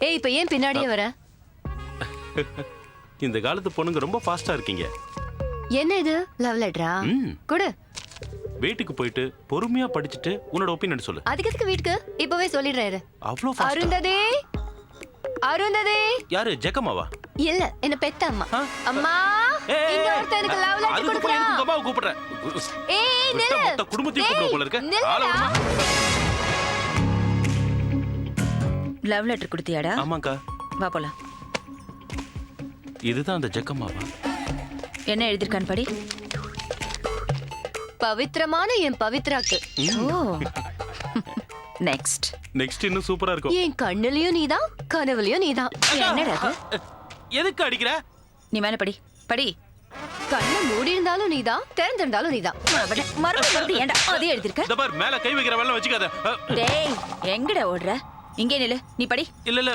ஏய் இப்ப ஏன் பின்னாடியே வர? இந்த காலத்து பொண்ணுங்க ரொம்ப ஃபாஸ்டா இருக்கீங்க. என்ன இது? லவ் லெட்டரா ம். குடு. வீட்டுக்கு போயிட்டு பொறுமையா படிச்சுட்டு உன்னோட ஒப்பீனியன் சொல்லு. அதுக்கு எதுக்கு வீட்டுக்கு? இப்பவே சொல்லிடுறாரு அவ்வளோ ஃபாஸ்ட் அருந்ததே. அருந்ததே. யாரு ஜெகமாவா இல்ல என்ன பெத்த அம்மா. ஆ? அம்மா ஏய், ஏய், இங்க ஒருத்தன் எனக்கு லவ் லெட்டர் அதுக்கு போய் கொடுக்குறான். எதுக்கு உங்க அம்மாவை கூப்பிடுறேன் ஏய் விட்டா நில்லு. மொத்த குடும்பத்தையும் ஏய், கூப்பிடுவ போல இருக்க. நில்லுடா. ஆளை விடுமா? லவ் லெட்டர் கொடுத்தியாடா? ஆமாக்கா. வா போலாம். இதுதான் அந்த ஜெகமாவா என்ன எழுதிருக்கான்னு படி? பவித்திரமான என் பவித்ராக்கு. ஓ. நெக்ஸ்ட் நெக்ஸ்ட் இன்னும் சூப்பரா இருக்கும். என் கண்ணுலயும் நீதான் கனவுலயும் நீதான். என்னடா அது? எதுக்கு அடிக்கிற? நீ மேல படி. படி. கண்ணை மூடி இருந்தாலும் நீதான் திறந்திருந்தாலும் நீதான். அவன மறுபடியும் மறுபடியும் ஏன்டா? அதே எழுதிருக்க இந்த பார் மேல கை வைக்கிற வெள்ளம் வச்சுக்காத. அ, டேய் எங்கடா ஓடுற? இங்கே நில்லு. நீ படி. இல்ல இல்ல.